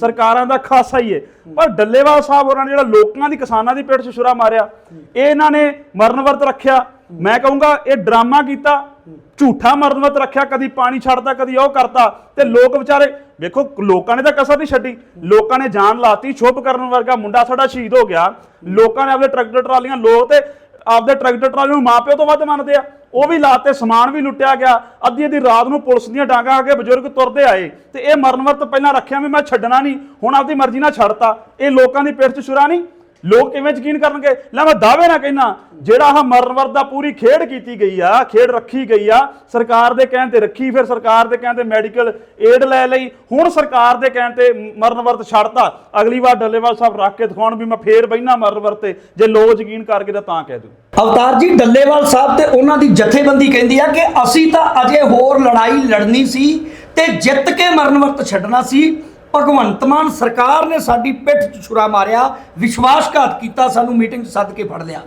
ਸਰਕਾਰਾਂ ਦਾ ਖਾਸਾ ਹੀ ਹੈ ਪਰ ਡੱਲੇਵਾਲ ਸਾਹਿਬ ਹੋਰਾਂ ਨੇ ਜਿਹੜਾ ਲੋਕਾਂ ਦੀ ਕਿਸਾਨਾਂ ਦੀ ਪੇਟ 'ਚ ਛੁਰਾ ਮਾਰਿਆ, ਇਹ ਇਹਨਾਂ ਨੇ ਮਰਨ ਵਰਤ ਰੱਖਿਆ। ਮੈਂ ਕਹੂੰਗਾ ਇਹ ਡਰਾਮਾ ਕੀਤਾ, ਝੂਠਾ ਮਰਨ ਵਰਤ ਰੱਖਿਆ, ਕਦੀ ਪਾਣੀ ਛੱਡਦਾ, ਕਦੀ ਉਹ ਕਰਤਾ ਤੇ ਲੋਕ ਵਿਚਾਰੇ, ਵੇਖੋ, ਲੋਕਾਂ ਨੇ ਤਾਂ ਕਸਰ ਨਹੀਂ ਛੱਡੀ। ਲੋਕਾਂ ਨੇ ਜਾਨ ਲਾਤੀ, ਛੁੱਪ ਕਰਨ ਵਰਗਾ ਮੁੰਡਾ ਸਾਡਾ ਸ਼ਹੀਦ ਹੋ ਗਿਆ। ਲੋਕਾਂ ਨੇ ਆਪਦੇ ਟਰੈਕਟਰ, ਟਰਾਲੀਆਂ ਲੋਕ ਤੇ ਆਪਦੇ ਟਰੈਕਟਰ ਟਰਾਲੀ ਨੂੰ ਮਾਪਿਓ ਤੋਂ ਵੱਧ ਮੰਨਦੇ ਆ। ਉਹ ਵੀ ਲਾਤੇ ਸਮਾਨ ਵੀ ਲੁੱਟਿਆ ਗਿਆ। ਅੱਧੀ ਅੱਧੀ ਰਾਤ ਨੂੰ ਪੁਲਿਸ ਦੀਆਂ ਡਾਂਗਾਂ ਆ ਕੇ ਬਜ਼ੁਰਗ ਤੁਰਦੇ ਆਏ। ਤੇ ਇਹ ਮਰਨ ਵਰਤ ਪਹਿਲਾਂ ਰੱਖਿਆ ਵੀ ਮੈਂ ਛੱਡਣਾ ਨਹੀਂ, ਹੁਣ ਆਪਦੀ ਮਰਜ਼ੀ ਨਾਲ ਛੱਡਤਾ। ਇਹ ਲੋਕਾਂ ਦੀ ਪੇਟ 'ਚ ਛੁਰਾ ਨਹੀਂ। ਲੋਕ ਕਿਵੇਂ ਯਕੀਨ ਕਰਨਗੇ? ਲੈ ਮੈਂ ਦਾਅਵੇ ਨਾ ਕਹਿਣਾ ਜਿਹੜਾ ਆਹ ਮਰਨ ਵਰਤ ਦਾ ਪੂਰੀ ਖੇਡ ਕੀਤੀ ਗਈ ਆ, ਖੇਡ ਰੱਖੀ ਗਈ ਆ, ਸਰਕਾਰ ਦੇ ਕਹਿਣ ਤੇ ਰੱਖੀ, ਫਿਰ ਸਰਕਾਰ ਦੇ ਕਹਿਣ ਤੇ ਮੈਡੀਕਲ ਏਡ ਲੈ ਲਈ, ਹੁਣ ਸਰਕਾਰ ਦੇ ਕਹਿਣ ਤੇ ਮਰਨ ਵਰਤ ਛੱਡਤਾ। ਅਗਲੀ ਵਾਰ ਡੱਲੇਵਾਲ ਸਾਹਿਬ ਰੱਖ ਕੇ ਦਿਖਾਉਣ ਵੀ ਮੈਂ ਫੇਰ ਬੈਣਾ ਮਰਨ ਵਰਤ ਤੇ, ਜੇ ਲੋਕ ਯਕੀਨ ਕਰ ਗਏ ਤਾਂ ਤਾਂ ਕਹਿ ਦੂ। ਅਵਤਾਰ ਜੀ, ਡੱਲੇਵਾਲ ਸਾਹਿਬ ਤੇ ਉਹਨਾਂ ਦੀ ਜਥੇਬੰਦੀ ਕਹਿੰਦੀ ਆ ਕਿ ਅਸੀਂ ਤਾਂ ਅਜੇ ਹੋਰ ਲੜਾਈ ਲੜਨੀ ਸੀ ਤੇ ਜਿੱਤ ਕੇ ਮਰਨ ਵਰਤ ਛੱਡਣਾ ਸੀ। ਭਗਵੰਤ ਮਾਨ ਸਰਕਾਰ ਨੇ ਸਾਡੀ ਪਿੱਠ 'ਚ ਛੁਰਾ ਮਾਰਿਆ ਵਿਸ਼ਵਾਸਘਾਤ ਕੀਤਾ ਸਾਨੂੰ ਮੀਟਿੰਗ 'ਚ ਸੱਦ ਕੇ ਫੜ ਲਿਆ।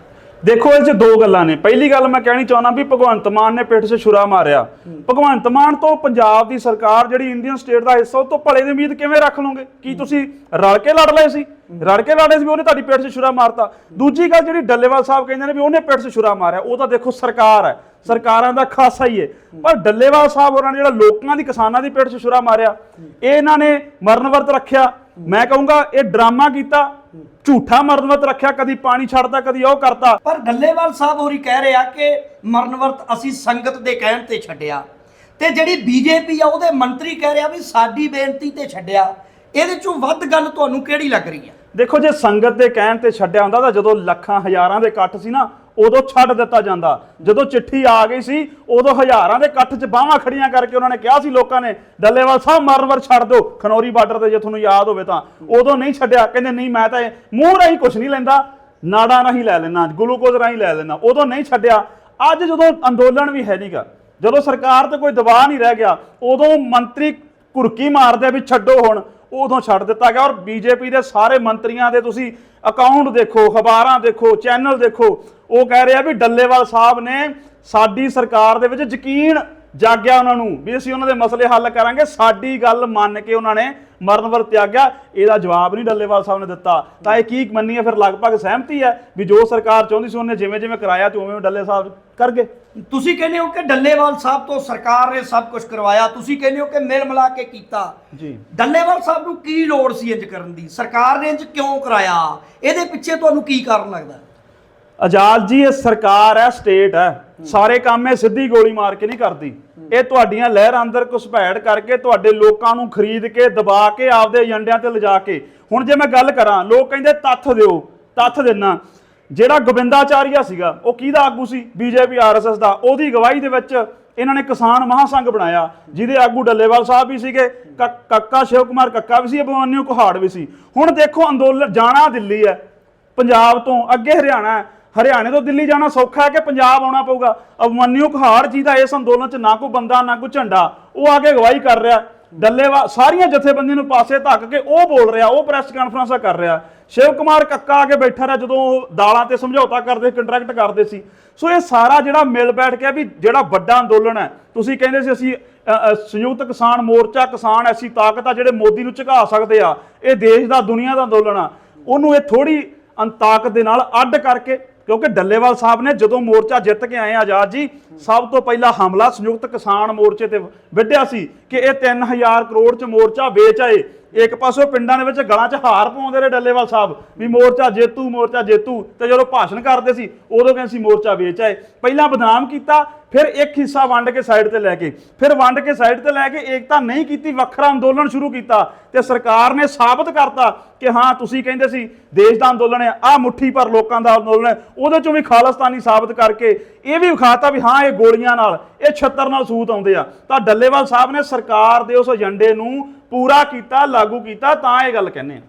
ਦੇਖੋ ਇਹ ਚ ਦੋ ਗੱਲਾਂ ਨੇ। ਪਹਿਲੀ ਗੱਲ ਮੈਂ ਕਹਿਣੀ ਚਾਹੁੰਦਾ ਵੀ ਭਗਵੰਤ ਮਾਨ ਨੇ ਪਿੱਠ 'ਚ ਛੁਰਾ ਮਾਰਿਆ। ਭਗਵੰਤ ਮਾਨ ਤੋਂ ਪੰਜਾਬ ਦੀ ਸਰਕਾਰ ਜਿਹੜੀ ਇੰਡੀਅਨ ਸਟੇਟ ਦਾ ਹਿੱਸਾ ਉਹ ਤੋਂ ਭਲੇ ਦੀ ਉਮੀਦ ਕਿਵੇਂ ਰੱਖ ਲਓਗੇ? ਕੀ ਤੁਸੀਂ ਰਲ ਕੇ ਲੜ ਲਏ ਸੀ? ਰਲ ਕੇ ਲੜੇ ਸੀ ਵੀ ਉਹਨੇ ਤੁਹਾਡੀ ਪਿੱਠ 'ਚ ਛੁਰਾ ਮਾਰਤਾ। ਦੂਜੀ ਗੱਲ ਜਿਹੜੀ ਡੱਲੇਵਾਲ ਸਾਹਿਬ ਕਹਿੰਦੇ ਨੇ ਵੀ ਉਹਨੇ ਪਿੱਠ 'ਚ ਛੁਰਾ ਮਾਰਿਆ ਉਹ ਤਾਂ ਦੇਖੋ ਸਰਕਾਰ ਹੈ। ਸਰਕਾਰਾਂ ਦਾ ਖਾਸਾ ਹੀ ਹੈ ਪਰ ਡੱਲੇਵਾਲ ਸਾਹਿਬ ਹੋਰਾਂ ਨੇ ਜਿਹੜਾ ਲੋਕਾਂ ਦੀ ਕਿਸਾਨਾਂ ਦੀ ਪਿੱਠ 'ਚ ਛੁਰਾ ਮਾਰਿਆ ਇਹ ਇਹਨਾਂ ਨੇ ਮਰਨ ਵਰਤ ਰੱਖਿਆ। ਮੈਂ ਕਹੂੰਗਾ ਇਹ ਡਰਾਮਾ ਕੀਤਾ ਝੂਠਾ ਮਰਨ ਵਰਤ ਰੱਖਿਆ ਕਦੀ ਪਾਣੀ ਛੱਡਦਾ ਕਦੀ ਉਹ ਕਰਤਾ। ਪਰ ਡੱਲੇਵਾਲ ਸਾਹਿਬ ਹੋਰੀ ਕਹਿ ਰਹੇ ਕਿ ਮਰਨ ਵਰਤ ਅਸੀਂ ਸੰਗਤ ਦੇ ਕਹਿਣ ਤੇ ਛੱਡਿਆ। ਤੇ ਜਿਹੜੀ ਬੀਜੇਪੀ ਆ ਉਹਦੇ ਮੰਤਰੀ ਕਹਿ ਰਿਹਾ ਵੀ ਸਾਡੀ ਬੇਨਤੀ ਤੇ ਛੱਡਿਆ। ਇਹਦੇ ਚੋਂ ਵੱਧ ਗੱਲ ਤੁਹਾਨੂੰ ਕਿਹੜੀ ਲੱਗ ਰਹੀ ਆ ਦੇਖੋ ਜੇ ਸੰਗਤ ਦੇ ਕਹਿਣ ਤੇ ਛੱਡਿਆ ਹੁੰਦਾ ਤਾਂ ਜਦੋਂ ਲੱਖਾਂ ਹਜ਼ਾਰਾਂ ਦੇ ਇਕੱਠ ਸੀ ਨਾ ਉਦੋਂ ਛੱਡ ਦਿੱਤਾ ਜਾਂਦਾ। ਜਦੋਂ ਚਿੱਠੀ ਆ ਗਈ ਸੀ, ਉਦੋਂ ਹਜ਼ਾਰਾਂ ਦੇ ਇਕੱਠ 'ਚ ਬਾਹਾਂ ਖੜੀਆਂ ਕਰਕੇ ਉਹਨਾਂ ਨੇ ਕਿਹਾ ਸੀ ਲੋਕਾਂ ਨੇ, ਡੱਲੇਵਾਲ ਸਾਹਿਬ ਮਰਨ ਵਰ ਛੱਡ ਦਿਓ, ਖਨੌਰੀ ਬਾਰਡਰ ਤੇ ਜੇ ਤੁਹਾਨੂੰ ਯਾਦ ਹੋਵੇ ਤਾਂ। ਉਦੋਂ ਨਹੀਂ ਛੱਡਿਆ, ਕਹਿੰਦੇ ਨਹੀਂ ਮੈਂ ਤਾਂ ਇਹ ਮੂੰਹ ਰਾਹੀਂ ਕੁਝ ਨਹੀਂ ਲੈਂਦਾ, ਨਾੜਾਂ ਰਾਹੀਂ ਲੈ ਲੈਣਾ ਗਲੂਕੋਜ਼ ਰਾਹੀਂ ਲੈ ਲੈਣਾ ਉਦੋਂ ਨਹੀਂ ਛੱਡਿਆ। ਅੱਜ ਜਦੋਂ ਅੰਦੋਲਨ ਵੀ ਹੈ ਨਹੀਂਗਾ ਜਦੋਂ ਸਰਕਾਰ ਤੇ ਕੋਈ ਦਬਾਅ ਨਹੀਂ ਰਹਿ ਗਿਆ, ਉਦੋਂ ਮੰਤਰੀ ਕੁਰਕੀ ਮਾਰਦੇ ਵੀ ਛੱਡੋ ਹੁਣ। ਉਦੋਂ ਛੱਡ ਦਿੱਤਾ ਗਿਆ ਔਰ ਬੀਜੇਪੀ ਦੇ ਸਾਰੇ ਮੰਤਰੀਆਂ ਦੇ ਤੁਸੀਂ ਅਕਾਊਂਟ ਦੇਖੋ ਖਬਰਾਂ ਦੇਖੋ ਚੈਨਲ ਦੇਖੋ, ਉਹ ਕਹਿ ਰਹੇ ਆ ਵੀ ਡੱਲੇਵਾਲ ਸਾਹਿਬ ਨੇ ਸਾਡੀ ਸਰਕਾਰ ਦੇ ਵਿੱਚ ਯਕੀਨ ਜਾਗਿਆ ਉਹਨਾਂ ਨੂੰ ਵੀ ਅਸੀਂ ਉਹਨਾਂ ਦੇ ਮਸਲੇ ਹੱਲ ਕਰਾਂਗੇ। ਸਾਡੀ ਗੱਲ ਮੰਨ ਕੇ ਉਹਨਾਂ ਨੇ ਮਰਨ ਵਰ ਤਿਆਗਿਆ। ਇਹਦਾ ਜਵਾਬ ਨਹੀਂ ਡੱਲੇਵਾਲ ਸਾਹਿਬ ਨੇ ਦਿੱਤਾ। ਤਾਂ ਇਹ ਕੀ ਮੰਨੀਏ? ਫਿਰ ਲਗਭਗ ਸਹਿਮਤੀ ਹੈ ਵੀ ਜੋ ਸਰਕਾਰ ਚਾਹੁੰਦੀ ਸੀ ਉਹਨੇ ਜਿਵੇਂ ਜਿਵੇਂ ਕਰਾਇਆ ਤੇ ਉਵੇਂ ਡੱਲੇ ਸਾਹਿਬ ਕਰ ਗਏ। ਤੁਸੀਂ ਕਹਿੰਦੇ ਹੋ ਕਿ ਡੱਲੇਵਾਲ ਸਾਹਿਬ ਤੋਂ ਸਰਕਾਰ ਨੇ ਸਭ ਕੁਝ ਕਰਵਾਇਆ। ਤੁਸੀਂ ਕਹਿੰਦੇ ਹੋ ਕਿ ਮਿਲ ਮਿਲਾ ਕੇ ਕੀਤਾ। ਜੀ। ਡੱਲੇਵਾਲ ਸਾਹਿਬ ਨੂੰ ਕੀ ਲੋੜ ਸੀ ਇੰਜ ਕਰਨ ਦੀ? ਸਰਕਾਰ ਨੇ ਇੰਜ ਕਿਉਂ ਕਰਾਇਆ? ਇਹਦੇ ਪਿੱਛੇ ਤੁਹਾਨੂੰ ਕੀ ਕਾਰਨ ਲੱਗਦਾ? ਆਜ਼ਾਦ ਜੀ, ਇਹ ਸਰਕਾਰ ਹੈ ਸਟੇਟ ਹੈ। ਸਾਰੇ ਕੰਮ ਇਹ ਸਿੱਧੀ ਗੋਲੀ ਮਾਰ ਕੇ ਨਹੀਂ ਕਰਦੀ। ਇਹ ਤੁਹਾਡੀਆਂ ਲਹਿਰ ਅੰਦਰ ਘੁਸਪੈਠ ਕਰਕੇ ਤੁਹਾਡੇ ਲੋਕਾਂ ਨੂੰ ਖਰੀਦ ਕੇ, ਦਬਾ ਕੇ, ਆਪਦੇ ਏਜੰਡਿਆਂ ਤੇ ਲਿਜਾ ਕੇ। ਹੁਣ ਜੇ ਮੈਂ ਗੱਲ ਕਰਾਂ, ਲੋਕ ਕਹਿੰਦੇ ਤੱਥ ਦਿਓ, ਤੱਥ ਦੇਣਾ ਜਿਹੜਾ ਗੋਬਿੰਦਾਚਾਰੀਆ ਸੀਗਾ, ਉਹ ਕਿਹਦਾ ਆਗੂ ਸੀ? ਬੀਜੇਪੀ, ਆਰਐਸਐਸ ਦਾ। ਉਹਦੀ ਗਵਾਹੀ ਦੇ ਵਿੱਚ ਇਹਨਾਂ ਨੇ ਕਿਸਾਨ ਮਹਾਸੰਘ ਬਣਾਇਆ, ਜਿਹਦੇ ਆਗੂ ਡੱਲੇਵਾਲ ਸਾਹਿਬ ਵੀ ਸੀਗੇ, ਕ- ਕੱਕਾ ਸ਼ਿਵ ਕੁਮਾਰ ਕੱਕਾ ਵੀ ਸੀ ਅਭਿਮਨਿਊ ਕੁਹਾੜ ਵੀ ਸੀ। ਹੁਣ ਦੇਖੋ ਅੰਦੋਲਨ, ਜਾਣਾ ਦਿੱਲੀ ਹੈ, ਪੰਜਾਬ ਤੋਂ, ਅੱਗੇ ਹਰਿਆਣਾ ਹੈ। ਹਰਿਆਣੇ ਤੋਂ ਦਿੱਲੀ ਜਾਣਾ ਸੌਖਾ ਹੈ ਕਿ ਪੰਜਾਬ ਆਉਣਾ ਪਊਗਾ? ਅਭਮਨਿਊ ਕਹਾੜ ਜੀ ਦਾ ਇਸ ਅੰਦੋਲਨ 'ਚ ਨਾ ਕੋਈ ਬੰਦਾ, ਨਾ ਕੋਈ ਝੰਡਾ। ਉਹ ਆ ਕੇ ਅਗਵਾਈ ਕਰ ਰਿਹਾ। ਡੱਲੇਵਾ ਸਾਰੀਆਂ ਜਥੇਬੰਦੀਆਂ ਨੂੰ ਪਾਸੇ ਧੱਕ ਕੇ ਉਹ ਬੋਲ ਰਿਹਾ, ਉਹ ਪ੍ਰੈਸ ਕਾਨਫਰੰਸਾਂ ਕਰ ਰਿਹਾ। ਸ਼ਿਵ ਕੁਮਾਰ ਕੱਕਾ ਆ ਕੇ ਬੈਠਾ ਰਿਹਾ ਜਦੋਂ ਉਹ ਦਾਲਾਂ ਤੇ ਸਮਝੌਤਾ ਕਰਦੇ, ਕੰਟਰੈਕਟ ਕਰਦੇ ਸੀ। ਸੋ ਇਹ ਸਾਰਾ ਜਿਹੜਾ ਮਿਲ ਬੈਠ ਕੇ ਵੀ ਜਿਹੜਾ ਵੱਡਾ ਅੰਦੋਲਨ ਹੈ, ਤੁਸੀਂ ਕਹਿੰਦੇ ਸੀ ਅਸੀਂ ਸੰਯੁਕਤ ਕਿਸਾਨ ਮੋਰਚਾ, ਕਿਸਾਨ ਐਸੀ ਤਾਕਤ ਆ ਜਿਹੜੇ ਮੋਦੀ ਨੂੰ ਝੁਕਾ ਸਕਦੇ ਆ। ਇਹ ਦੇਸ਼ ਦਾ, ਦੁਨੀਆ ਦਾ ਅੰਦੋਲਨ ਆ। ਉਹਨੂੰ ਇਹ ਥੋੜੀ ਤਾਕਤ ਦੇ ਨਾਲ ਅੱਡ ਕਰਕੇ ਕਿਉਂਕਿ ਡੱਲੇਵਾਲ ਸਾਹਿਬ ਨੇ ਜਦੋਂ ਮੋਰਚਾ ਜਿੱਤ ਕੇ ਆਏ ਆਜ਼ਾਦ ਜੀ, ਸਭ ਤੋਂ ਪਹਿਲਾ ਹਮਲਾ ਸੰਯੁਕਤ ਕਿਸਾਨ ਮੋਰਚੇ ਤੇ ਵਿੱਢਿਆ ਸੀ ਕਿ ਇਹ 3000 ਕਰੋੜ ਚ ਮੋਰਚਾ ਵੇਚ ਆਏ। ਇੱਕ ਪਾਸੋਂ ਪਿੰਡਾਂ ਦੇ ਵਿੱਚ ਗਲਾਂ 'ਚ ਹਾਰ ਪਾਉਂਦੇ ਰਹੇ ਡੱਲੇਵਾਲ ਸਾਹਿਬ ਵੀ ਮੋਰਚਾ ਜੇਤੂ ਮੋਰਚਾ ਜੇਤੂ ਤੇ ਜਦੋਂ ਭਾਸ਼ਣ ਕਰਦੇ ਸੀ, ਉਦੋਂ ਕਹਿੰਦੇ ਸੀ ਮੋਰਚਾ ਵੇਚ ਆਏ। ਪਹਿਲਾਂ ਬਦਨਾਮ ਕੀਤਾ ਫਿਰ ਇੱਕ ਹਿੱਸਾ ਵੰਡ ਕੇ ਸਾਈਡ ਤੇ ਲੈ ਕੇ, ਫਿਰ ਵੰਡ ਕੇ ਸਾਈਡ ਤੇ ਲੈ ਕੇ ਏਕਤਾ ਨਹੀਂ ਕੀਤੀ, ਵੱਖਰਾ ਅੰਦੋਲਨ ਸ਼ੁਰੂ ਕੀਤਾ ਤੇ ਸਰਕਾਰ ਨੇ ਸਾਬਤ ਕਰਤਾ ਕਿ ਹਾਂ, ਤੁਸੀਂ ਕਹਿੰਦੇ ਸੀ ਦੇਸ਼ ਦਾ ਅੰਦੋਲਨ ਹੈ ਆ ਮੁੱਠੀ ਪਰ ਲੋਕਾਂ ਦਾ ਅੰਦੋਲਨ ਹੈ, ਉਹਦੇ ਚੋਂ ਵੀ ਖਾਲਿਸਤਾਨੀ ਸਾਬਤ ਕਰਕੇ ਇਹ ਵੀ ਵਿਖਾਤਾ ਵੀ ਹਾਂ, ਇਹ ਗੋਲੀਆਂ ਨਾਲ, ਇਹ ਛੱਤਰ ਨਾਲ ਸੂਤ ਆਉਂਦੇ ਆ। ਤਾਂ ਡੱਲੇਵਾਲ ਸਾਹਿਬ ਨੇ ਸਰਕਾਰ ਦੇ ਉਸ ਏਜੰਡੇ ਨੂੰ ਪੂਰਾ ਕੀਤਾ, ਲਾਗੂ ਕੀਤਾ, ਤਾਂ ਇਹ ਗੱਲ ਕਹਿੰਦੇ ਆ।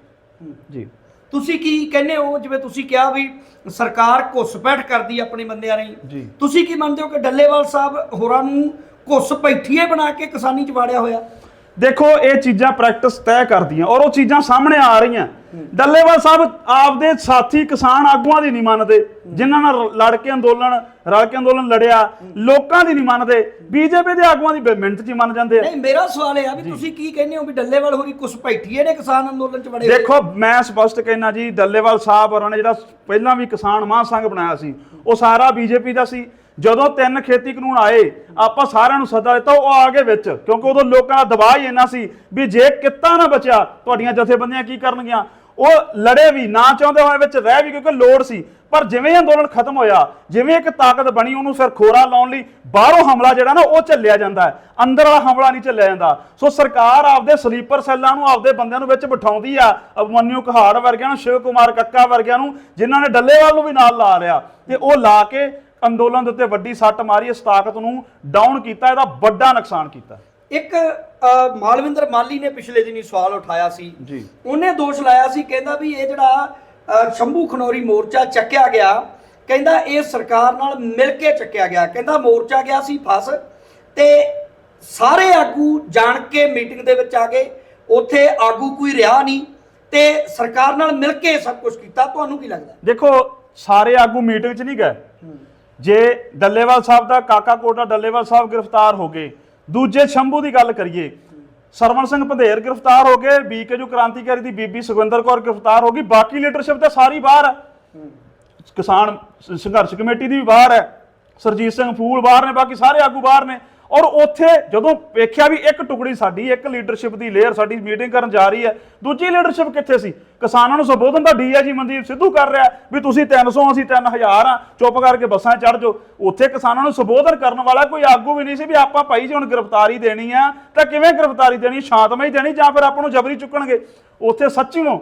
ਜੀ। ਤੁਸੀਂ ਕੀ ਕਹਿੰਦੇ ਹੋ? ਜਿਵੇਂ ਤੁਸੀਂ ਕਿਹਾ ਵੀ ਸਰਕਾਰ ਘੁਸਪੈਠ ਕਰਦੀ ਆਪਣੀ ਬੰਦਿਆਂ। ਰਹੀ ਤੁਸੀਂ ਕੀ ਮੰਨਦੇ ਹੋ ਕਿ ਡੱਲੇਵਾਲ ਸਾਹਿਬ ਹੋਰਾਂ ਨੂੰ ਘੁਸ ਪੈਠੀਏ ਬਣਾ ਕੇ ਕਿਸਾਨੀ ਚ ਵਾੜਿਆ ਹੋਇਆ? ਦੇਖੋ ਇਹ ਚੀਜ਼ਾਂ ਪ੍ਰੈਕਟਿਸ ਤੈਅ ਕਰਦੀਆਂ ਔਰ ਉਹ ਚੀਜ਼ਾਂ ਸਾਹਮਣੇ ਆ ਰਹੀਆਂ। ਡੱਲੇਵਾਲ ਸਾਹਿਬ ਆਪਦੇ ਸਾਥੀ ਕਿਸਾਨ ਆਗੂਆਂ ਦੀ ਨਹੀਂ ਮੰਨਦੇ ਜਿਨ੍ਹਾਂ ਨਾਲ ਲੜ ਕੇ ਅੰਦੋਲਨ ਰਲ ਕੇ ਅੰਦੋਲਨ ਲੜਿਆ ਲੋਕਾਂ ਦੀ ਨਹੀਂ ਮੰਨਦੇ ਬੀਜੇਪੀ ਦੇ ਆਗੂਆਂ ਦੀ ਮਿੰਟ 'ਚ ਹੀ ਮੰਨ ਜਾਂਦੇ ਆ। ਨਹੀਂ ਮੇਰਾ ਸਵਾਲ ਇਹ ਆ ਵੀ ਤੁਸੀਂ ਕੀ ਕਹਿੰਦੇ ਹੋ ਵੀ ਡੱਲੇਵਾਲ ਹੋਰੀ ਕੁਛ ਬੈਠੀਏ ਨੇ ਕਿਸਾਨ ਅੰਦੋਲਨ ਚ ਬੜੇ ਹੋਏ? ਦੇਖੋ ਮੈਂ ਸਪਸ਼ਟ ਕਹਿਣਾ ਜੀ ਡੱਲੇਵਾਲ ਸਾਹਿਬ ਹੋਰਾਂ ਨੇ ਜਿਹੜਾ ਪਹਿਲਾਂ ਵੀ ਕਿਸਾਨ ਮਹਾਂਸੰਘ ਬਣਾਇਆ ਸੀ ਉਹ ਸਾਰਾ ਬੀਜੇਪੀ ਦਾ ਸੀ। ਜਦੋਂ ਤਿੰਨ ਖੇਤੀ ਕਾਨੂੰਨ ਆਏ ਆਪਾਂ ਸਾਰਿਆਂ ਨੂੰ ਸੱਦਾ ਦਿੱਤਾ ਉਹ ਆ ਗਏ ਵਿੱਚ ਕਿਉਂਕਿ ਉਦੋਂ ਲੋਕਾਂ ਦਾ ਦਬਾਅ ਹੀ ਇੰਨਾ ਸੀ ਵੀ ਜੇ ਕਿੱਤਾ ਨਾ ਬਚਿਆ ਤੁਹਾਡੀਆਂ ਜਥੇਬੰਦੀਆਂ ਕੀ ਕਰਨਗੀਆਂ? ਉਹ ਲੜੇ ਵੀ, ਨਾ ਚਾਹੁੰਦੇ ਹੋਏ ਵਿੱਚ ਰਹਿ ਵੀ ਕਿਉਂਕਿ ਲੋੜ ਸੀ। ਪਰ ਜਿਵੇਂ ਅੰਦੋਲਨ ਖਤਮ ਹੋਇਆ, ਜਿਵੇਂ ਇੱਕ ਤਾਕਤ ਬਣੀ, ਉਹਨੂੰ ਫਿਰ ਖੋਰਾ ਲਾਉਣ ਲਈ ਬਾਹਰੋਂ ਹਮਲਾ ਜਿਹੜਾ ਨਾ, ਉਹ ਚੱਲਿਆ ਜਾਂਦਾ ਹੈ। ਅੰਦਰ ਵਾਲਾ ਹਮਲਾ ਨਹੀਂ ਚੱਲਿਆ ਜਾਂਦਾ। ਸੋ ਸਰਕਾਰ ਆਪਦੇ ਸਲੀਪਰ ਸੈੱਲਾਂ ਨੂੰ, ਆਪਦੇ ਬੰਦਿਆਂ ਨੂੰ ਵਿੱਚ ਬਿਠਾਉਂਦੀ ਆ। ਅਭਮਨਿਊ ਕਹਾੜ ਵਰਗਿਆਂ ਨੂੰ, ਸ਼ਿਵ ਕੁਮਾਰ ਕੱਕਾ ਵਰਗਿਆਂ ਨੂੰ, ਜਿਨ੍ਹਾਂ ਨੇ ਡੱਲੇਵਾਲ ਨੂੰ ਵੀ ਨਾਲ ਲਾ ਲਿਆ। ਤੇ ਉਹ ਲਾ ਕੇ ਅੰਦੋਲਨ ਦੇ ਉੱਤੇ ਵੱਡੀ ਸੱਟ ਮਾਰੀ, ਇਸ ਤਾਕਤ ਨੂੰ ਡਾਊਨ ਕੀਤਾ, ਇਹਦਾ ਵੱਡਾ ਨੁਕਸਾਨ ਕੀਤਾ। ਇੱਕ ਮਾਲਵਿੰਦਰ ਮਾਲੀ ਨੇ ਪਿਛਲੇ ਦਿਨੀ ਸਵਾਲ ਉਠਾਇਆ ਸੀ। ਜੀ। ਉਹਨੇ ਦੋਸ਼ ਲਾਇਆ ਸੀ ਕਹਿੰਦਾ ਵੀ ਇਹ ਜਿਹੜਾ ਸ਼ੰਭੂ ਖਨੌਰੀ ਮੋਰਚਾ ਚੱਕਿਆ ਗਿਆ ਕਹਿੰਦਾ ਇਹ ਸਰਕਾਰ ਨਾਲ ਮਿਲ ਕੇ ਚੱਕਿਆ ਗਿਆ। ਕਹਿੰਦਾ ਮੋਰਚਾ ਗਿਆ ਸੀ ਫਸ। ਤੇ ਸਾਰੇ ਆਗੂ ਜਾਣ ਕੇ ਮੀਟਿੰਗ ਦੇ ਵਿੱਚ ਆ ਗਏ। ਉੱਥੇ ਆਗੂ ਕੋਈ ਰਿਹਾ ਨਹੀਂ ਤੇ ਸਰਕਾਰ ਨਾਲ ਮਿਲ ਕੇ ਸਭ ਕੁਝ ਕੀਤਾ। ਤੁਹਾਨੂੰ ਕੀ ਲੱਗਦਾ? ਦੇਖੋ ਸਾਰੇ ਆਗੂ ਮੀਟਿੰਗ 'ਚ ਨਹੀਂ ਗਏ। ਜੇ ਡੱਲੇਵਾਲ ਸਾਹਿਬ ਦਾ ਕਾਕਾ ਕੋਟਾ ਡੱਲੇਵਾਲ ਸਾਹਿਬ ਗ੍ਰਿਫਤਾਰ ਹੋ ਗਏ ਦੂਜੇ ਸ਼ੰਭੂ ਦੀ ਗੱਲ ਕਰੀਏ। ਸਰਵਣ ਸਿੰਘ ਪੰਧੇਰ ਗ੍ਰਿਫਤਾਰ ਹੋ ਗਏ। ਬੀਕੇ ਜੂ ਕ੍ਰਾਂਤੀਕਾਰੀ ਦੀ ਬੀਬੀ ਸੁਖਵਿੰਦਰ ਕੌਰ ਗ੍ਰਿਫਤਾਰ ਹੋ ਗਈ। ਬਾਕੀ ਲੀਡਰਸ਼ਿਪ ਤਾਂ ਸਾਰੀ ਬਾਹਰ ਹੈ। ਕਿਸਾਨ ਸੰਘਰਸ਼ ਕਮੇਟੀ ਦੀ ਵੀ ਬਾਹਰ ਹੈ। ਸਰਜੀਤ ਸਿੰਘ ਫੂਲ ਬਾਹਰ ਨੇ, ਬਾਕੀ ਸਾਰੇ ਆਗੂ ਬਾਹਰ ਨੇ। ਔਰ ਉੱਥੇ ਜਦੋਂ ਵੇਖਿਆ ਵੀ ਇੱਕ ਟੁਕੜੀ ਸਾਡੀ, ਇੱਕ ਲੀਡਰਸ਼ਿਪ ਦੀ ਲੇਅਰ ਸਾਡੀ ਮੀਟਿੰਗ ਕਰਨ ਜਾ ਰਹੀ ਹੈ, ਦੂਜੀ ਲੀਡਰਸ਼ਿਪ ਕਿੱਥੇ ਸੀ? ਕਿਸਾਨਾਂ ਨੂੰ ਸੰਬੋਧਨ ਤਾਂ ਡੀਆਈਜੀ ਮਨਦੀਪ ਸਿੱਧੂ ਕਰ ਰਿਹਾ ਵੀ ਤੁਸੀਂ 300 ਅਸੀਂ 3000 ਆ, ਚੁੱਪ ਕਰਕੇ ਬੱਸਾਂ ਚੜ ਜਾਓ। ਉੱਥੇ ਕਿਸਾਨਾਂ ਨੂੰ ਸੰਬੋਧਨ ਕਰਨ ਵਾਲਾ ਕੋਈ ਆਗੂ ਵੀ ਨਹੀਂ ਸੀ ਵੀ ਆਪਾਂ ਭਾਈ ਜੀ ਹੁਣ ਗ੍ਰਿਫਤਾਰੀ ਦੇਣੀ ਆ, ਤਾਂ ਕਿਵੇਂ ਗ੍ਰਿਫਤਾਰੀ ਦੇਣੀ? ਸ਼ਾਂਤਮਈ ਦੇਣੀ ਜਾਂ ਫਿਰ ਆਪਾਂ ਨੂੰ ਜਬਰੀ ਚੁੱਕਣਗੇ? ਉੱਥੇ ਸੱਚੀ ਨੂੰ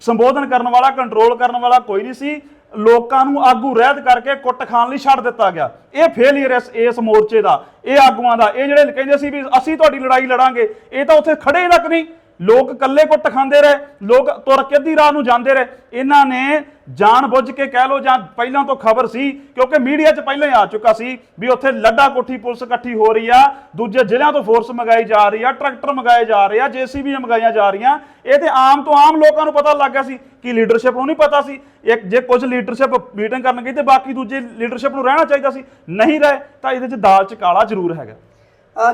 ਸੰਬੋਧਨ ਕਰਨ ਵਾਲਾ ਕੰਟਰੋਲ ਕਰਨ ਵਾਲਾ ਕੋਈ ਨਹੀਂ ਸੀ। ਲੋਕਾਂ ਨੂੰ ਆਗੂ ਰਹਿਤ ਕਰਕੇ ਕੁੱਟ ਖਾਣ ਲਈ ਛੱਡ ਦਿੱਤਾ ਗਿਆ। ਇਹ ਫੇਲਿਅਰ ਇਸ ਇਸ ਮੋਰਚੇ ਦਾ, ਇਹ ਆਗੂਆਂ ਦਾ। ਇਹ ਜਿਹੜੇ ਕਹਿੰਦੇ ਸੀ ਵੀ ਅਸੀਂ ਤੁਹਾਡੀ ਲੜਾਈ ਲੜਾਂਗੇ, ਇਹ ਤਾਂ ਉੱਥੇ ਖੜੇ ਤੱਕ ਨਹੀਂ। ਲੋਕ ਇਕੱਲੇ ਕੁੱਟ ਖਾਂਦੇ ਰਹੇ, ਲੋਕ ਤੁਰ ਕੇ ਅੱਧੀ ਰਾਹ ਨੂੰ ਜਾਂਦੇ ਰਹੇ। ਇਹਨਾਂ ਨੇ ਜਾਣ ਬੁੱਝ ਕੇ ਕਹਿ ਲੋ ਜਾਂ ਪਹਿਲਾਂ ਤੋਂ ਖਬਰ ਸੀ, ਕਿਉਂਕਿ ਮੀਡੀਆ 'ਚ ਪਹਿਲਾਂ ਹੀ ਆ ਚੁੱਕਾ ਸੀ ਵੀ ਉੱਥੇ ਲੱਡਾ ਕੋਠੀ ਪੁਲਿਸ ਇਕੱਠੀ ਹੋ ਰਹੀ ਆ, ਦੂਜੇ ਜ਼ਿਲ੍ਹਿਆਂ ਤੋਂ ਫੋਰਸ ਮੰਗਾਈ ਜਾ ਰਹੀ ਆ, ਟਰੈਕਟਰ ਮੰਗਾਏ ਜਾ ਰਹੇ ਆ ਜੀਸੀਬੀ ਮੰਗਾਈਆਂ ਜਾ ਰਹੀਆਂ। ਇਹ ਤੇ ਆਮ ਤੋਂ ਆਮ ਲੋਕਾਂ ਨੂੰ ਪਤਾ ਲੱਗ ਗਿਆ ਸੀ ਕਿ ਲੀਡਰਸ਼ਿਪ ਨੂੰ ਨਹੀਂ ਪਤਾ ਸੀ। ਇੱਕ ਜੇ ਕੁਝ ਲੀਡਰਸ਼ਿਪ ਮੀਟਿੰਗ ਕਰਨ ਗਈ ਤੇ ਬਾਕੀ ਦੂਜੇ ਲੀਡਰਸ਼ਿਪ ਨੂੰ ਰਹਿਣਾ ਚਾਹੀਦਾ ਸੀ, ਨਹੀਂ ਰਹੇ ਤਾਂ ਇਹਦੇ 'ਚ ਦਾਲ 'ਚ ਕਾਲਾ ਜ਼ਰੂਰ ਹੈਗਾ।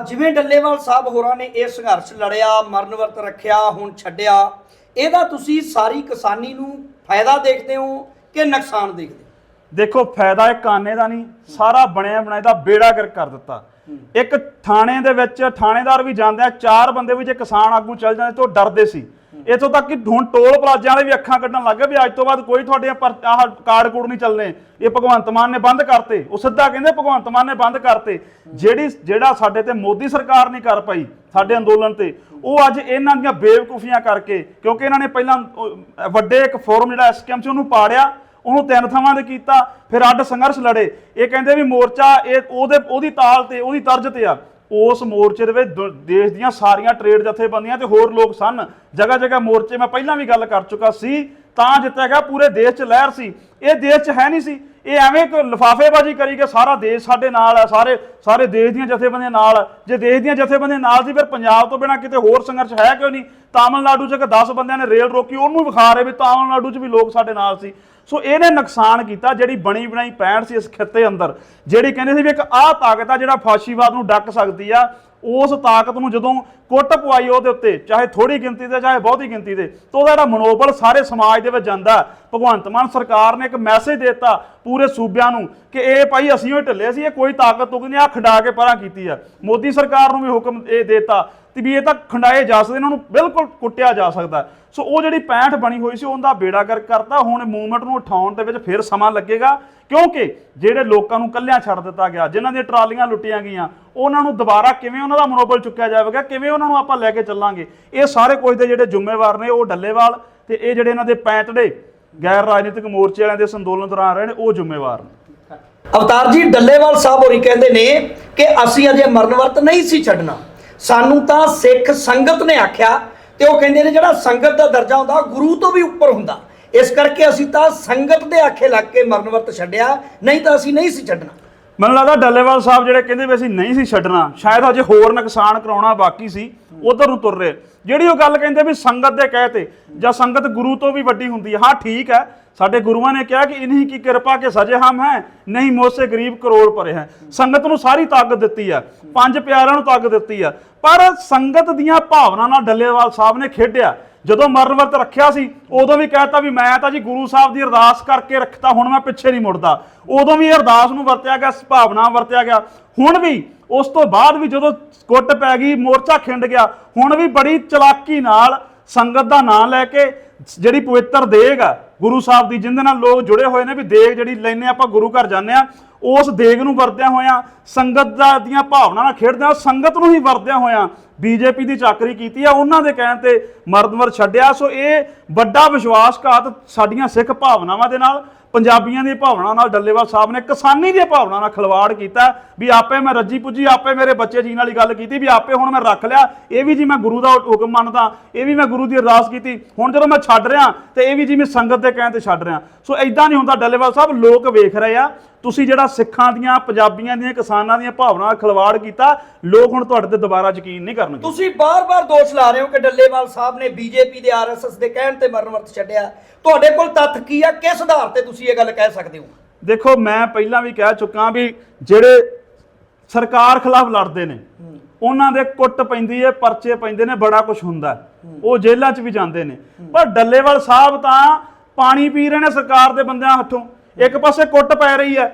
ਜਿਵੇਂ ਡੱਲੇਵਾਲ ਸਾਹਿਬ ਹੋਰਾਂ ਨੇ ਇਹ ਸੰਘਰਸ਼ ਲੜਿਆ ਮਰਨ ਵਰਤ ਰੱਖਿਆ ਹੁਣ ਛੱਡਿਆ ਇਹਦਾ ਤੁਸੀਂ ਸਾਰੀ ਕਿਸਾਨੀ ਨੂੰ ਫਾਇਦਾ ਦੇਖਦੇ ਹੋ ਕਿ ਨੁਕਸਾਨ ਦੇਖਦੇ ਹੋ? ਦੇਖੋ ਫਾਇਦਾ ਇਹ ਕਾਨੇ ਦਾ ਨਹੀਂ ਸਾਰਾ ਬਣਿਆ ਬਣਾਇਆ ਦਾ ਬੇੜਾ ਕਰ ਕਰ ਦਿੱਤਾ। ਇੱਕ ਥਾਣੇ ਦੇ ਵਿੱਚ ਥਾਣੇਦਾਰ ਵੀ ਜਾਂਦੇ ਆ ਚਾਰ ਬੰਦੇ ਵੀ ਜੇ ਕਿਸਾਨ ਆਗੂ ਚੱਲ ਜਾਂਦੇ ਤੋਂ ਡਰਦੇ ਸੀ। ਇਥੋਂ ਤੱਕ ਕਿ ਹੁਣ ਟੋਲ ਪਲਾਜ਼ਿਆਂ ਵਾਲੇ ਵੀ ਅੱਖਾਂ ਕੱਢਣ ਲੱਗ ਗਏ ਵੀ ਅੱਜ ਤੋਂ ਬਾਅਦ ਕੋਈ ਤੁਹਾਡੇ ਆਹ ਕਾਰਡ ਕੂਡ ਨਹੀਂ ਚੱਲਣੇ। ਇਹ ਭਗਵੰਤ ਮਾਨ ਨੇ ਬੰਦ ਕਰਤੇ। ਉਹ ਸਿੱਧਾ ਕਹਿੰਦੇ ਭਗਵੰਤ ਮਾਨ ਨੇ ਬੰਦ ਕਰਤੇ। ਜਿਹੜੀ, ਜਿਹੜਾ ਸਾਡੇ ਤੇ ਮੋਦੀ ਸਰਕਾਰ ਨਹੀਂ ਕਰ ਪਾਈ, ਸਾਡੇ ਅੰਦੋਲਨ ਤੇ, ਉਹ ਅੱਜ ਇਹਨਾਂ ਦੀਆਂ ਬੇਵਕੂਫੀਆਂ ਕਰਕੇ, ਕਿਉਂਕਿ ਇਹਨਾਂ ਨੇ ਪਹਿਲਾਂ ਵੱਡੇ ਇੱਕ ਫੋਰਮ ਜਿਹੜਾ ਐਸਕੇਐਮ ਸੀ, ਉਹਨੂੰ ਪਾੜਿਆ, ਉਹਨੂੰ ਤਿੰਨ ਥਾਵਾਂ ਤੇ ਕੀਤਾ, ਫਿਰ ਅੱਡ ਸੰਘਰਸ਼ ਲੜੇ। ਇਹ ਕਹਿੰਦੇ ਵੀ ਮੋਰਚਾ, ਇਹ ਉਹਦੇ, ਉਹਦੀ ਤਾਲ ਤੇ, ਉਹਦੀ ਤਰਜ਼ ਤੇ ਆ। ਉਸ ਮੋਰਚੇ ਦੇ ਵਿੱਚ ਦੁ- ਦੇਸ਼ ਦੀਆਂ ਸਾਰੀਆਂ ਟ੍ਰੇਡ ਜਥੇਬੰਦੀਆਂ ਤੇ ਹੋਰ ਲੋਕ ਸਨ। ਜਗ੍ਹਾ ਜਗ੍ਹਾ ਮੋਰਚੇ ਮੈਂ ਪਹਿਲਾਂ ਵੀ ਗੱਲ ਕਰ ਚੁੱਕਾ ਸੀ, ਤਾਂ ਜਿੱਤਿਆ ਗਿਆ ਪੂਰੇ ਦੇਸ਼ 'ਚ ਲਹਿਰ ਸੀ। ਇਹ ਦੇਸ਼ 'ਚ ਹੈ ਨਹੀਂ ਸੀ। ਇਹ ਐਵੇਂ ਕਿ ਲਿਫਾਫੇਬਾਜ਼ੀ ਕਰੀ ਕਿ ਸਾਰਾ ਦੇਸ਼ ਸਾਡੇ ਨਾਲ ਹੈ, ਸਾਰੇ ਸਾਰੇ ਦੇਸ਼ ਦੀਆਂ ਜਥੇਬੰਦੀਆਂ ਨਾਲ। ਜੇ ਦੇਸ਼ ਦੀਆਂ ਜਥੇਬੰਦੀਆਂ ਨਾਲ ਸੀ, ਫਿਰ ਪੰਜਾਬ ਤੋਂ ਬਿਨਾ ਕਿਤੇ ਹੋਰ ਸੰਘਰਸ਼ ਹੈ ਕਿਉਂ ਨਹੀਂ? ਤਾਮਿਲਨਾਡੂ 'ਚ ਕਿ 10 ਬੰਦਿਆਂ ਨੇ ਰੇਲ ਰੋਕੀ, ਉਹਨੂੰ ਵਿਖਾ ਰਹੇ ਵੀ ਤਾਮਿਲਨਾਡੂ 'ਚ ਵੀ ਲੋਕ ਸਾਡੇ ਨਾਲ ਸੀ। ਸੋ ਇਹਨੇ ਨੁਕਸਾਨ ਕੀਤਾ, ਜਿਹੜੀ ਬਣੀ ਬਣਾਈ ਪੈਣ ਸੀ ਇਸ ਖਿੱਤੇ ਅੰਦਰ, ਜਿਹੜੀ ਕਹਿੰਦੇ ਸੀ ਵੀ ਇੱਕ ਆਹ ਤਾਕਤ ਆ ਜਿਹੜਾ ਫਾਸ਼ੀਵਾਦ ਨੂੰ ਡੱਕ ਸਕਦੀ ਆ, ਉਸ ਤਾਕਤ ਨੂੰ ਜਦੋਂ ਕੁੱਟ ਪਵਾਈ ਉਹਦੇ ਉੱਤੇ, ਚਾਹੇ ਥੋੜੀ ਗਿਣਤੀ ਤੇ, ਚਾਹੇ ਬਹੁਤੀ ਗਿਣਤੀ ਤੇ, ਤਾਂ ਉਹਦਾ ਜਿਹੜਾ ਮਨੋਬਲ ਸਾਰੇ ਸਮਾਜ ਦੇ ਵਿੱਚ ਜਾਂਦਾ। ਭਗਵੰਤ ਮਾਨ ਸਰਕਾਰ ਨੇ ਇੱਕ ਮੈਸੇਜ ਦਿੱਤਾ ਪੂਰੇ ਸੂਬਿਆਂ ਨੂੰ ਕਿ ਇਹ ਭਾਈ ਅਸੀਂ ਉਹ ਢਿੱਲੇ ਸੀ, ਇਹ ਕੋਈ ਤਾਕਤ ਤੁਕ ਨਹੀਂ ਆ ਖੰਡਾ ਕੇ ਪਰਾਂ ਕੀਤੀ ਆ। ਮੋਦੀ ਸਰਕਾਰ ਨੂੰ ਵੀ ਹੁਕਮ ਇਹ ਦਿੱਤਾ। ਤੇ ਵੀ ਇਹ ਤਾਂ ਖੰਡਾਏ ਜਾ ਸਕਦੇ ਇਹਨਾਂ ਨੂੰ ਬਿਲਕੁਲ ਕੁੱਟਿਆ ਜਾ ਸਕਦਾ ਸੋ ਉਹ ਜਿਹੜੀ 65 ਬਣੀ ਹੋਈ ਸੀ, ਉਹਦਾ ਬੇੜਾ ਕਰ ਕਰਤਾ, ਹੁਣ ਮੂਵਮੈਂਟ ਨੂੰ ਉਠਾਉਣ ਦੇ ਵਿੱਚ ਫਿਰ ਸਮਾਂ ਲੱਗੇਗਾ, ਕਿਉਂਕਿ ਜਿਹੜੇ ਲੋਕਾਂ ਨੂੰ ਕੱਲਿਆਂ ਛੱਡ ਦਿੱਤਾ ਗਿਆ, ਜਿਨ੍ਹਾਂ ਦੀਆਂ ਟਰਾਲੀਆਂ ਲੁੱਟੀਆਂ ਗਈਆਂ, ਉਹਨਾਂ ਨੂੰ ਦੁਬਾਰਾ ਕਿਵੇਂ ਉਹਨਾਂ ਦਾ ਮਨੋਬਲ ਚੁੱਕਿਆ ਜਾਵੇਗਾ, ਕਿਵੇਂ ਉਹਨਾਂ ਨੂੰ ਆਪਾਂ ਲੈ ਕੇ ਚੱਲਾਂਗੇ? ਇਹ ਸਾਰੇ ਕੁਝ ਦੇ ਜਿਹੜੇ ਜ਼ਿੰਮੇਵਾਰ ਨੇ, ਉਹ ਡੱਲੇਵਾਲ ਤੇ ਇਹ ਜਿਹੜੇ ਇਹਨਾਂ ਦੇ ਪੈਂਤੜੇ ਗੈਰ ਰਾਜਨੀਤਿਕ ਮੋਰਚੇ ਵਾਲਿਆਂ ਦੇ ਇਸ ਅੰਦੋਲਨ ਦੌਰਾਨ ਰਹੇ ਨੇ, ਉਹ ਜ਼ਿੰਮੇਵਾਰ ਨੇ। ਅਵਤਾਰ ਜੀ, ਡੱਲੇਵਾਲ ਸਾਹਿਬ ਹੋਰੀ ਕਹਿੰਦੇ ਨੇ ਕਿ ਅਸੀਂ ਅਜੇ ਮਰਨ ਵਰਤ ਨਹੀਂ ਸੀ ਛੱਡਣਾ। ਸਾਨੂੰ ਤਾਂ ਸਿੱਖ ਸੰਗਤ ਨੇ ਆਖਿਆ ਤੇ ਉਹ ਕਹਿੰਦੇ ਨੇ ਜਿਹੜਾ ਸੰਗਤ ਦਾ ਦਰਜਾ ਹੁੰਦਾ ਗੁਰੂ ਤੋਂ ਵੀ ਉੱਪਰ ਹੁੰਦਾ। ਇਸ ਕਰਕੇ ਅਸੀਂ ਤਾਂ ਸੰਗਤ ਦੇ ਆਖੇ ਲੱਗ ਕੇ ਮਰਨ ਵਰਤ ਛੱਡਿਆ, ਨਹੀਂ ਤਾਂ ਅਸੀਂ ਨਹੀਂ ਸੀ ਛੱਡਣਾ। ਮੈਨੂੰ ਲੱਗਦਾ ਡੱਲੇਵਾਲ ਸਾਹਿਬ ਜਿਹੜੇ ਕਹਿੰਦੇ ਵੀ ਅਸੀਂ ਨਹੀਂ ਸੀ ਛੱਡਣਾ, ਸ਼ਾਇਦ ਅਜੇ ਹੋਰ ਨੁਕਸਾਨ ਕਰਾਉਣਾ ਬਾਕੀ ਸੀ, ਉਧਰ ਨੂੰ ਤੁਰ ਰਹੇ। ਜਿਹੜੀ ਉਹ ਗੱਲ ਕਹਿੰਦੇ ਵੀ ਸੰਗਤ ਦੇ ਕਹਿ ਤੇ, ਜਾਂ ਸੰਗਤ ਗੁਰੂ ਤੋਂ ਵੀ ਵੱਡੀ ਹੁੰਦੀ ਹੈ, ਹਾਂ ਠੀਕ ਹੈ, ਸਾਡੇ ਗੁਰੂਆਂ ਨੇ ਕਿਹਾ ਕਿ ਇਨਹੀ ਕੀ ਕਿਰਪਾ ਕੇ ਸਜੇ ਹਮ ਹੈ, ਨਹੀਂ ਮੋਸੇ ਗਰੀਬ ਕਰੋੜ ਪਰੇ ਹੈ। ਸੰਗਤ ਨੂੰ ਸਾਰੀ ਤਾਕਤ ਦਿੱਤੀ ਆ ਪੰਜ ਪਿਆਰਿਆਂ ਨੂੰ ਤਾਕਤ ਦਿੱਤੀ ਆ ਪਰ ਸੰਗਤ ਦੀਆਂ ਭਾਵਨਾ ਨਾਲ ਡੱਲੇਵਾਲ ਸਾਹਿਬ ਨੇ ਖੇਡਿਆ। ਜਦੋਂ ਮਰਨ ਵਰਤ ਰੱਖਿਆ ਸੀ, ਉਦੋਂ ਵੀ ਕਹਿਤਾ ਵੀ ਮੈਂ ਤਾਂ ਜੀ ਗੁਰੂ ਸਾਹਿਬ ਦੀ ਅਰਦਾਸ ਕਰਕੇ ਰੱਖਤਾ, ਹੁਣ ਮੈਂ ਪਿੱਛੇ ਨਹੀਂ ਮੁੜਦਾ। ਉਦੋਂ ਵੀ ਇਹ ਅਰਦਾਸ ਨੂੰ ਵਰਤਿਆ ਗਿਆ ਭਾਵਨਾ ਵਰਤਿਆ ਗਿਆ। ਹੁਣ ਵੀ, ਉਸ ਤੋਂ ਬਾਅਦ ਵੀ ਜਦੋਂ ਕੁੱਟ ਪੈ ਗਈ, ਮੋਰਚਾ ਖਿੰਡ ਗਿਆ, ਹੁਣ ਵੀ ਬੜੀ ਚਲਾਕੀ ਨਾਲ ਸੰਗਤ ਦਾ ਨਾਂ ਲੈ ਕੇ ਜਿਹੜੀ ਪਵਿੱਤਰ ਦੇਗ ਆ, ਗੁਰੂ ਸਾਹਿਬ ਦੀ, ਜਿੰਦੇ ਨਾਲ ਲੋਕ ਜੁੜੇ ਹੋਏ ਨੇ ਵੀ ਦੇਗ ਜਿਹੜੀ ਲੈਨੇ ਆਪਾਂ ਗੁਰੂ ਘਰ ਜਾਂਦੇ ਆ, ਉਸ ਦੇਗ ਨੂੰ ਵਰਤਿਆਂ ਹੋਇਆਂ, ਸੰਗਤ ਦਾ ਦੀਆਂ ਭਾਵਨਾ ਨਾਲ ਖੇਡਦੇ ਆ ਸੰਗਤ ਨੂੰ ਹੀ ਵਰਤਿਆਂ ਹੋਇਆਂ ਬੀਜੇਪੀ ਦੀ ਚਾਕਰੀ ਕੀਤੀ ਆ, ਉਹਨਾਂ ਦੇ ਕਹਿਣ ਤੇ ਮਰਦਮਰ ਛੱਡਿਆ। ਸੋ ਇਹ ਵੱਡਾ ਵਿਸ਼ਵਾਸਘਾਤ ਸਾਡੀਆਂ ਸਿੱਖ ਭਾਵਨਾਵਾਂ ਦੇ ਨਾਲ ਪੰਜਾਬੀਆਂ ਦੀ ਭਾਵਨਾ ਨਾਲ ਡੱਲੇਵਾਲ ਸਾਹਿਬ ਨੇ ਕਿਸਾਨੀ ਦੀ ਭਾਵਨਾ ਨਾਲ ਖਿਲਵਾੜ ਕੀਤਾ ਵੀ ਆਪੇ ਮੈਂ ਰੱਜੀ ਪੁੱਜੀ, ਆਪੇ ਮੇਰੇ ਬੱਚੇ ਜੀਣ ਵਾਲੀ ਗੱਲ ਕੀਤੀ, ਵੀ ਆਪੇ ਹੁਣ ਮੈਂ ਰੱਖ ਲਿਆ। ਇਹ ਵੀ ਜੀ ਮੈਂ ਗੁਰੂ ਦਾ ਹੁਕਮ ਮੰਨਦਾ, ਇਹ ਵੀ ਮੈਂ ਗੁਰੂ ਦੀ ਅਰਦਾਸ ਕੀਤੀ। ਹੁਣ ਜਦੋਂ ਮੈਂ ਛੱਡ ਰਿਹਾ ਤੇ ਇਹ ਵੀ ਜੀ ਮੈਂ ਸੰਗਤ ਦੇ ਕਹਿਣ ਤੇ ਛੱਡ ਰਿਹਾ। ਸੋ ਐਦਾਂ ਨਹੀਂ ਹੁੰਦਾ, ਡੱਲੇਵਾਲ ਸਾਹਿਬ, ਲੋਕ ਵੇਖ ਰਹੇ ਆ, ਤੁਸੀਂ ਜਿਹੜਾ ਸਿੱਖਾਂ ਦੀਆਂ, ਪੰਜਾਬੀਆਂ ਦੀਆਂ, ਕਿਸਾਨਾਂ ਦੀਆਂ ਭਾਵਨਾਵਾਂ ਨਾਲ ਖਿਲਵਾੜ ਕੀਤਾ, ਲੋਕ ਹੁਣ ਤੁਹਾਡੇ ਤੇ ਦੁਬਾਰਾ ਯਕੀਨ ਨਹੀਂ ਕਰਨਗੇ। ਤੁਸੀਂ ਬਾਰ-ਬਾਰ ਦੋਸ਼ ਲਾ ਰਹੇ ਹੋ ਕਿ ਡੱਲੇਵਾਲ ਸਾਹਿਬ ਨੇ ਬੀਜੇਪੀ ਦੇ ਆਰਐਸਐਸ ਦੇ ਕਹਿਣ ਤੇ ਮਰਨ ਵਰਤ ਛੱਡਿਆ। ਤੁਹਾਡੇ ਕੋਲ ਤੱਥ ਕੀ ਆ? ਕਿਸ ਆਧਾਰ ਤੇ ਤੁਸੀਂ ਇਹ ਗੱਲ ਕਹਿ ਸਕਦੇ ਹੋ? ਦੇਖੋ ਮੈਂ ਪਹਿਲਾਂ ਵੀ ਕਹਿ ਚੁੱਕਾ ਵੀ ਜਿਹੜੇ ਸਰਕਾਰ ਖਿਲਾਫ ਲੜਦੇ ਨੇ ਉਹਨਾਂ ਦੇ ਕੁੱਟ ਪੈਂਦੀ ਹੈ ਪਰਚੇ ਪੈਂਦੇ ਨੇ ਬੜਾ ਕੁਝ ਹੁੰਦਾ। ਉਹ ਜੇਲ੍ਹਾਂ 'ਚ ਵੀ ਜਾਂਦੇ ਨੇ। ਪਰ ਡੱਲੇਵਾਲ ਸਾਹਿਬ ਤਾਂ ਪਾਣੀ ਪੀ ਰਹੇ ਨੇ ਸਰਕਾਰ ਦੇ ਬੰਦਿਆਂ ਹੱਥੋਂ। ਇੱਕ ਪਾਸੇ ਕੁੱਟ ਪੈ ਰਹੀ ਹੈ।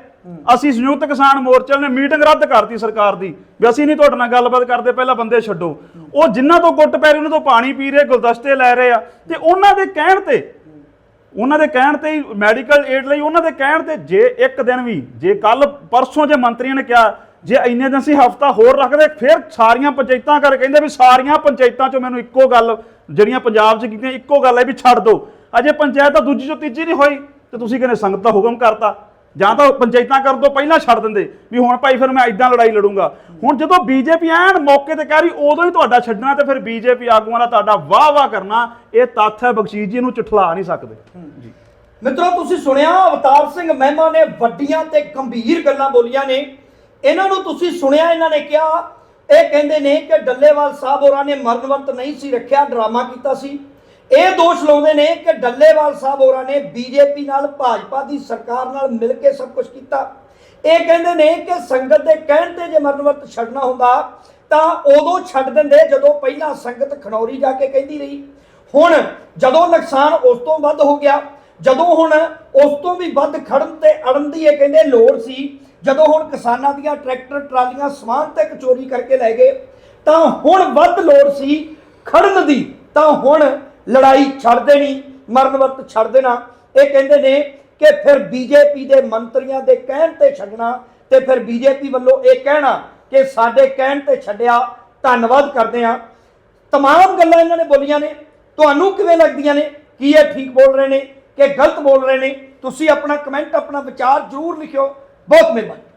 ਅਸੀਂ ਸੰਯੁਕਤ ਕਿਸਾਨ ਮੋਰਚੇ ਨੇ ਮੀਟਿੰਗ ਰੱਦ ਕਰਤੀ ਸਰਕਾਰ ਦੀ ਵੀ ਅਸੀਂ ਨਹੀਂ ਤੁਹਾਡੇ ਨਾਲ ਗੱਲਬਾਤ ਕਰਦੇ ਪਹਿਲਾਂ ਬੰਦੇ ਛੱਡੋ। ਉਹ ਜਿਨ੍ਹਾਂ ਤੋਂ ਕੁੱਟ ਪੈ ਰਹੀ ਉਹਨਾਂ ਤੋਂ ਪਾਣੀ ਪੀ ਰਹੇ ਗੁਲਦਸਤੇ ਲੈ ਰਹੇ ਆ। ਤੇ ਉਹਨਾਂ ਦੇ ਕਹਿਣ ਤੇ ਉਹਨਾਂ ਦੇ ਕਹਿਣ ਤੇ ਹੀ ਮੈਡੀਕਲ ਏਡ ਲਈ ਉਹਨਾਂ ਦੇ ਕਹਿਣ ਤੇ ਜੇ ਇੱਕ ਦਿਨ ਵੀ, ਜੇ ਕੱਲ ਪਰਸੋਂ ਜੇ ਮੰਤਰੀਆਂ ਨੇ ਕਿਹਾ, ਜੇ ਇੰਨੇ ਦਿਨ ਸੀ ਹਫਤਾ ਹੋਰ ਰੱਖਦੇ, ਫਿਰ ਸਾਰੀਆਂ ਪੰਚਾਇਤਾਂ ਕਰ ਕਹਿੰਦੇ ਵੀ ਸਾਰੀਆਂ ਪੰਚਾਇਤਾਂ ਚੋਂ ਮੈਨੂੰ ਇੱਕੋ ਗੱਲ, ਜਿਹੜੀਆਂ ਪੰਜਾਬ 'ਚ ਕੀਤੀਆਂ, ਇੱਕੋ ਗੱਲ ਹੈ ਵੀ ਛੱਡ ਦਿਓ। ਅਜੇ ਪੰਚਾਇਤ ਤਾਂ ਦੂਜੀ ਚੋਂ ਤੀਜੀ ਨਹੀਂ ਹੋਈ, ਤੇ ਤੁਸੀਂ ਕਹਿੰਦੇ ਸੰਗਤ ਦਾ ਹੁਕਮ ਕਰਤਾ। ਜਾਂ ਤਾਂ ਪੰਚਾਇਤਾਂ ਕਰ ਤੋਂ ਪਹਿਲਾਂ ਛੱਡ ਦਿੰਦੇ। ਵੀ ਹੁਣ ਭਾਈ ਫਿਰ ਮੈਂ ਇਦਾਂ ਲੜਾਈ ਲੜੂੰਗਾ। ਹੁਣ ਜਦੋਂ ਬੀਜੇਪੀ ਐਨ ਮੌਕੇ ਤੇ ਕਹਿ ਰਹੀ, ਉਦੋਂ ਹੀ ਤੁਹਾਡਾ ਛੱਡਣਾ ਤੇ ਫਿਰ ਬੀਜੇਪੀ ਆਗੂਆਂ ਦਾ ਤੁਹਾਡਾ ਵਾਹ ਵਾਹ ਕਰਨਾ, ਇਹ ਤੱਥ ਹੈ ਬਖਸ਼ੀਸ਼ ਜੀ ਨੂੰ ਚੁਠਲਾ ਨਹੀਂ ਸਕਦੇ। ਜੀ। ਮਿੱਤਰੋ, ਤੁਸੀਂ ਸੁਣਿਆ, ਅਵਤਾਰ ਸਿੰਘ ਮਹਿਮਾ ਨੇ ਵੱਡੀਆਂ ਤੇ ਗੰਭੀਰ ਗੱਲਾਂ ਬੋਲੀਆਂ ਨੇ। ਇਹਨਾਂ ਨੂੰ ਤੁਸੀਂ ਸੁਣਿਆ, ਇਹਨਾਂ ਨੇ ਕਿਹਾ, ਇਹ ਕਹਿੰਦੇ ਨੇ ਕਿ ਡੱਲੇਵਾਲ ਸਾਹਿਬ ਹੋਰਾਂ ਨੇ ਮਰਨ ਵਰਤ ਨਹੀਂ ਸੀ ਰੱਖਿਆ, ਡਰਾਮਾ ਕੀਤਾ ਸੀ। ਇਹ ਦੋਸ਼ ਲਾਉਂਦੇ ਨੇ ਕਿ ਡੱਲੇਵਾਲ ਸਾਹਿਬ ਹੋਰਾਂ ਨੇ ਬੀਜੇਪੀ ਨਾਲ, ਭਾਜਪਾ ਦੀ ਸਰਕਾਰ ਨਾਲ ਮਿਲ ਕੇ ਸਭ ਕੁਝ ਕੀਤਾ। ਇਹ ਕਹਿੰਦੇ ਨੇ ਕਿ ਸੰਗਤ ਦੇ ਕਹਿਣ ਤੇ ਜੇ ਮਰਨ ਵਰਤ ਛੱਡਣਾ ਹੁੰਦਾ, ਤਾਂ ਉਦੋਂ ਛੱਡ ਦਿੰਦੇ ਜਦੋਂ ਪਹਿਲਾਂ ਸੰਗਤ ਖਣੌਰੀ ਜਾ ਕੇ ਕਹਿੰਦੀ ਰਹੀ। ਹੁਣ ਜਦੋਂ ਨੁਕਸਾਨ ਉਸ ਤੋਂ ਵੱਧ ਹੋ ਗਿਆ, ਜਦੋਂ ਹੁਣ ਉਸ ਤੋਂ ਵੀ ਵੱਧ ਖੜਨ ਤੇ ਅੜਨ ਦੀ ਇਹ ਕਹਿੰਦੇ ਲੋੜ ਸੀ, ਜਦੋਂ ਹੁਣ ਕਿਸਾਨਾਂ ਦੀਆਂ ਟਰੈਕਟਰ, ਟਰਾਲੀਆਂ, ਸਮਾਨ ਤੱਕ ਚੋਰੀ ਕਰਕੇ ਲੈ ਗਏ, ਤਾਂ ਹੁਣ ਵੱਧ ਲੋੜ ਸੀ ਖੜਨ ਦੀ। ਤਾਂ ਹੁਣ ਲੜਾਈ ਛੱਡ ਦੇਣੀ, ਮਰਨ ਵਰਤ ਛੱਡ ਦੇਣਾ। ਇਹ ਕਹਿੰਦੇ ਨੇ ਕਿ ਫਿਰ ਬੀਜੇਪੀ ਦੇ ਮੰਤਰੀਆਂ ਦੇ ਕਹਿਣ ਤੇ ਛੱਡਣਾ ਤੇ ਫਿਰ ਬੀਜੇਪੀ ਵੱਲੋਂ ਇਹ ਕਹਿਣਾ ਕਿ ਸਾਡੇ ਕਹਿਣ ਤੇ ਛੱਡਿਆ, ਧੰਨਵਾਦ ਕਰਦੇ ਆ ਤਮਾਮ ਗੱਲਾਂ ਇਹਨਾਂ ਨੇ ਬੋਲੀਆਂ ਨੇ, ਤੁਹਾਨੂੰ ਕਿਵੇਂ ਲੱਗਦੀਆਂ ਨੇ? ਕੀ ਇਹ ਠੀਕ ਬੋਲ ਰਹੇ ਨੇ? ਕਿ ਗਲਤ ਬੋਲ ਰਹੇ ਨੇ? ਤੁਸੀਂ ਆਪਣਾ ਕਮੈਂਟ ਆਪਣਾ ਵਿਚਾਰ ਜ਼ਰੂਰ ਲਿਖਿਓ। ਬਹੁਤ ਮਿਹਰਬਾਨੀ।